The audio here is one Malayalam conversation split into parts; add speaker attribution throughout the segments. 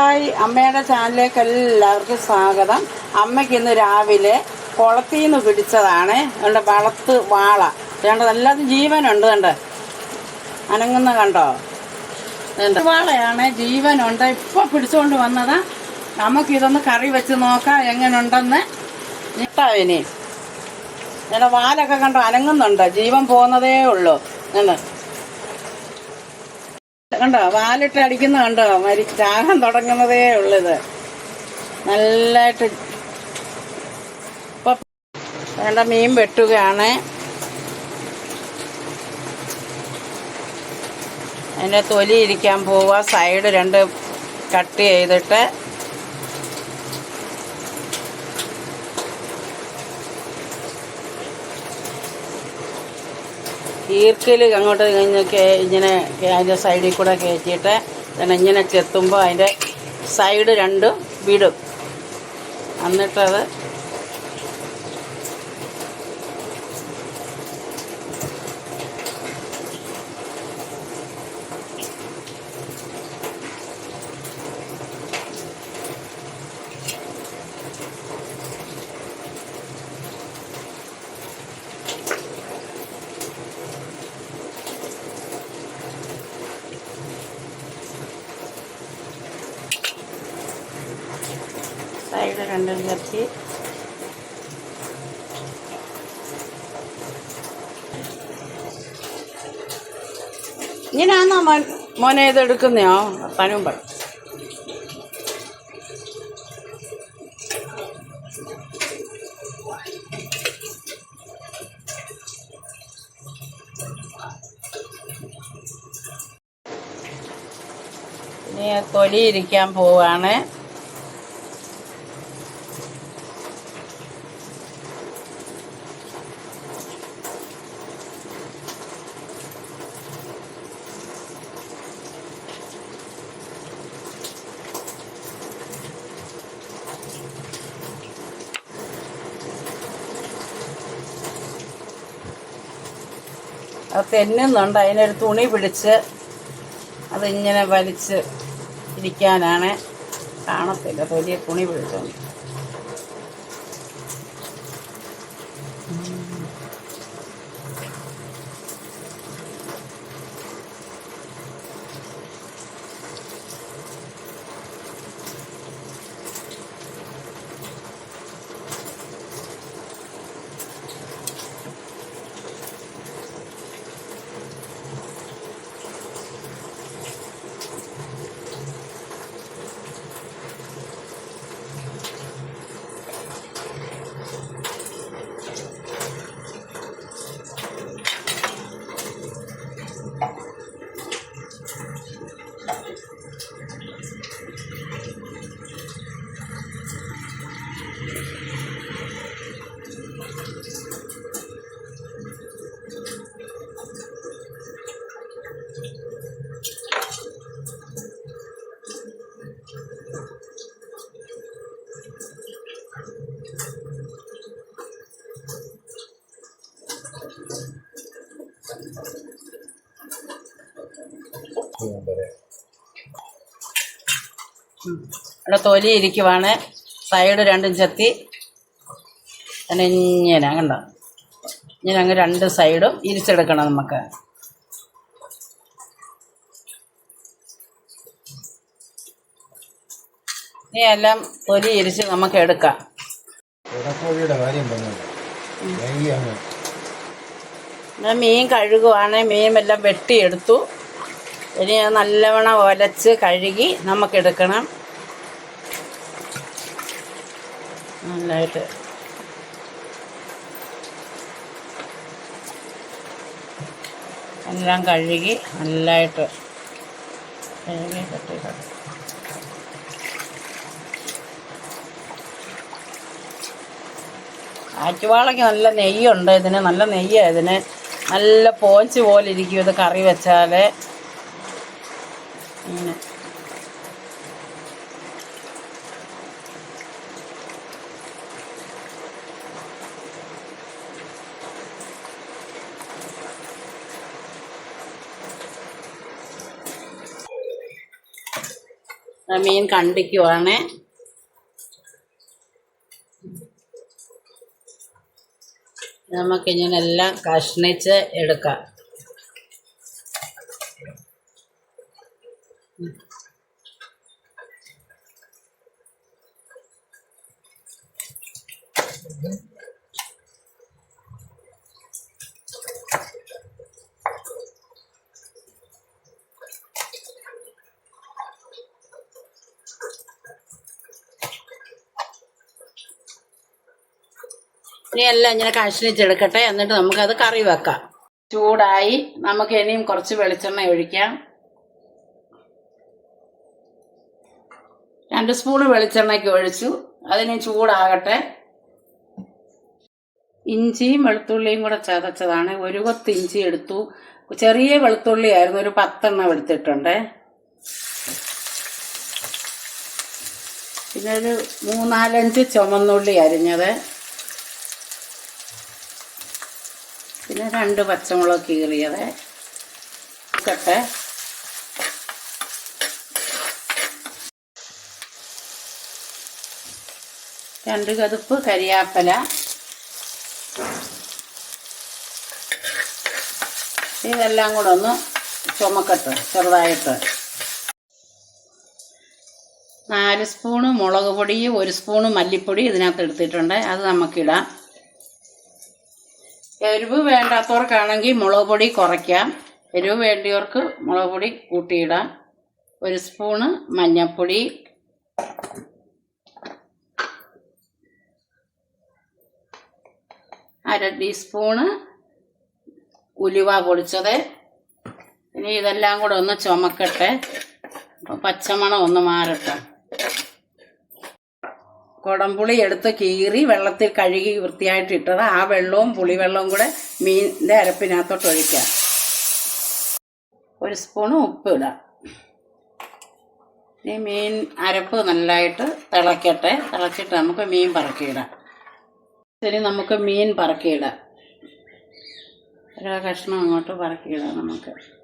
Speaker 1: ഹായ്. അമ്മയുടെ ചാനലിലേക്ക് എല്ലാവർക്കും സ്വാഗതം. അമ്മയ്ക്ക് ഇന്ന് രാവിലെ കുളത്തിൽ നിന്ന് പിടിച്ചതാണ്. അതുകൊണ്ട് വളത്ത് വാള. അതുകൊണ്ട് നല്ലത് ജീവനുണ്ട് കണ്ട്? അനങ്ങുന്ന കണ്ടോ. വാളയാണ് ജീവനുണ്ട്. ഇപ്പൊ പിടിച്ചുകൊണ്ട് വന്നതാ. നമുക്ക് ഇതൊന്ന് കറി വെച്ച് നോക്കാം എങ്ങനെയുണ്ടെന്ന് ഇനി എന്റെ വാലൊക്കെ കണ്ടോ? അനങ്ങുന്നുണ്ട്. ജീവൻ പോകുന്നതേ ഉള്ളൂ. കണ്ടോ വാലിട്ട് അടിക്കുന്ന കണ്ടോ മരി ദാഹം തുടങ്ങുന്നതേ ഉള്ളത്. നല്ലതായിട്ട് വേണ്ട മീൻ വെട്ടുകയാണ്. അതിന്റെ തൊലി ഇരിക്കാൻ പോവുക സൈഡ് രണ്ട് കട്ട് ചെയ്തിട്ട് ഈർക്കിൽ അങ്ങോട്ട് കഴിഞ്ഞ് ഇങ്ങനെ അതിന്റെ സൈഡിൽ കൂടെ കയറ്റിയിട്ട് ഞാൻ ഇങ്ങനെ ചെത്തുമ്പോൾ അതിന്റെ സൈഡ് രണ്ടും വിടും. എന്നിട്ടത് സൈഡ് രണ്ടും ചെത്തി ഇങ്ങനെയാണോ മോൻ മോനെ ഇത് എടുക്കുന്നയോ തനും പറ ഇനി തൊലി ഇരിക്കാൻ പോവാണ്. അത് തെന്നുന്നുണ്ട് അതിനൊരു തുണി പിടിച്ച് അതിങ്ങനെ വലിച്ച് ഇരിക്കാനാണ്. കാണത്തില്ല. തൊലിയെ തുണി പിടിച്ചോണ്ട്. ഇവിടെ തൊലി ഇരിക്കുവാണ്. സൈഡ് രണ്ടും ചെത്തി. അങ്ങനെ ഇങ്ങനെ കണ്ടോ? ഇങ്ങനെ അങ്ങ് രണ്ട് സൈഡും ഇരിച്ചെടുക്കണം നമുക്ക്. ഇനി എല്ലാം തൊലി ഇരിച്ച് നമുക്ക് എടുക്കാം. മീൻ കഴുകുവാണ്. മീൻ എല്ലാം വെട്ടിയെടുത്തു. ഇനി നല്ലവണ്ണം ഒലച്ച് കഴുകി നമുക്കെടുക്കണം. നന്നായിട്ട്. എല്ലാം കഴുകി നല്ലതായിട്ട് കഴുകി കട്ടി ആറ്റുവാളയ്ക്ക് നല്ല നെയ്യുണ്ട് ഇതിന്. നല്ല നെയ്യാണ് ഇതിന്. നല്ല പോഞ്ച് പോലെ ഇരിക്കും ഇത് കറി വെച്ചാൽ ഇങ്ങനെ ആ മീൻ കണ്ടിക്കുവാണ്. നമുക്കിങ്ങനെ എല്ലാം കഷ്ണിച്ച് എടുക്കാം. ഇനി എല്ലാം ഇങ്ങനെ കഷ്ണിച്ചെടുക്കട്ടെ എന്നിട്ട് നമുക്കത് കറി വെക്കാം. ചൂടായി നമുക്ക് ഇനിയും കുറച്ച് വെളിച്ചെണ്ണ ഒഴിക്കാം. രണ്ട് സ്പൂൺ വെളിച്ചെണ്ണയ്ക്ക് ഒഴിച്ചു. അതിന് ചൂടാകട്ടെ. ഇഞ്ചിയും വെളുത്തുള്ളിയും കൂടെ ചതച്ചതാണ്. ഒരു കൊത്ത് ഇഞ്ചി എടുത്തു. ചെറിയ വെളുത്തുള്ളി ആയിരുന്നു ഒരു പത്തെണ്ണം എടുത്തിട്ടുണ്ട്. പിന്നെ ഒരു മൂന്നാലഞ്ച് ചുമന്നുള്ളി അരിഞ്ഞത്. പിന്നെ രണ്ട് പച്ചമുളക് കീറിയത്. കട്ടെ രണ്ട് കതുപ്പ് കരിയാപ്പല. ഇതെല്ലാം കൂടെ ഒന്ന് ചുമക്കട്ട് ചെറുതായിട്ട്. നാല് സ്പൂണ് മുളക് പൊടി ഒരു സ്പൂണ് മല്ലിപ്പൊടി ഇതിനകത്ത് എടുത്തിട്ടുണ്ട്. അത് നമുക്കിടാം എരിവ് വേണ്ടാത്തവർക്കാണെങ്കിൽ മുളക് പൊടി കുറയ്ക്കാം. എരിവ് വേണ്ടിയവർക്ക് മുളക് പൊടി കൂട്ടിയിടാം. ഒരു സ്പൂണ് മഞ്ഞൾപ്പൊടി. അര ടീസ്പൂണ് ഉലുവ പൊടിച്ചത്. ഇനി ഇതെല്ലാം കൂടെ ഒന്ന് ചുമക്കട്ടെ. പച്ചമണം ഒന്ന് മാറട്ടെ. കുടംപുളി എടുത്ത് കീറി വെള്ളത്തിൽ കഴുകി വൃത്തിയായിട്ട് ഇട്ടത്. ആ വെള്ളവും പുളിവെള്ളവും കൂടെ മീനിന്റെ അരപ്പിനകത്തോട്ട് ഒഴിക്കാം. ഒരു സ്പൂണ് ഉപ്പ് ഇടാം. ഈ മീൻ അരപ്പ് നല്ലതായിട്ട് തിളക്കട്ടെ. തിളച്ചിട്ട് നമുക്ക് മീൻ പറക്കിയിടാം. ശരി നമുക്ക് മീൻ പറക്കിയിടാം. ഓരോ കഷ്ണം അങ്ങോട്ട് പറക്കിയിടാം നമുക്ക്.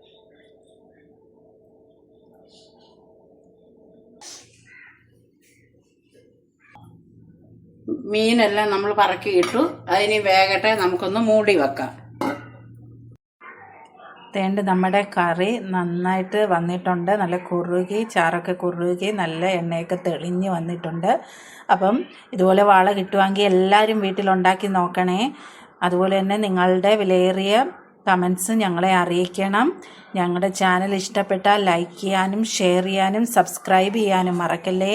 Speaker 1: മീനെല്ലാം നമ്മൾ പറക്കിയിട്ടു അതിന് വേഗട്ടെ നമുക്കൊന്ന് മൂടി വെക്കാം.
Speaker 2: തേണ്ട് നമ്മുടെ കറി നന്നായിട്ട് വന്നിട്ടുണ്ട്. നല്ല കുറുകി ചാറൊക്കെ കുറുകി നല്ല എണ്ണയൊക്കെ തെളിഞ്ഞ് വന്നിട്ടുണ്ട്. അപ്പം ഇതുപോലെ വാള കിട്ടുവാങ്കിൽ എല്ലാവരും വീട്ടിലുണ്ടാക്കി നോക്കണേ. അതുപോലെ തന്നെ നിങ്ങളുടെ വിലയേറിയ കമൻസ് ഞങ്ങളെ അറിയിക്കണം. ഞങ്ങളുടെ ചാനൽ ഇഷ്ടപ്പെട്ടാൽ ലൈക്ക് ചെയ്യാനും ഷെയർ ചെയ്യാനും സബ്സ്ക്രൈബ് ചെയ്യാനും മറക്കല്ലേ.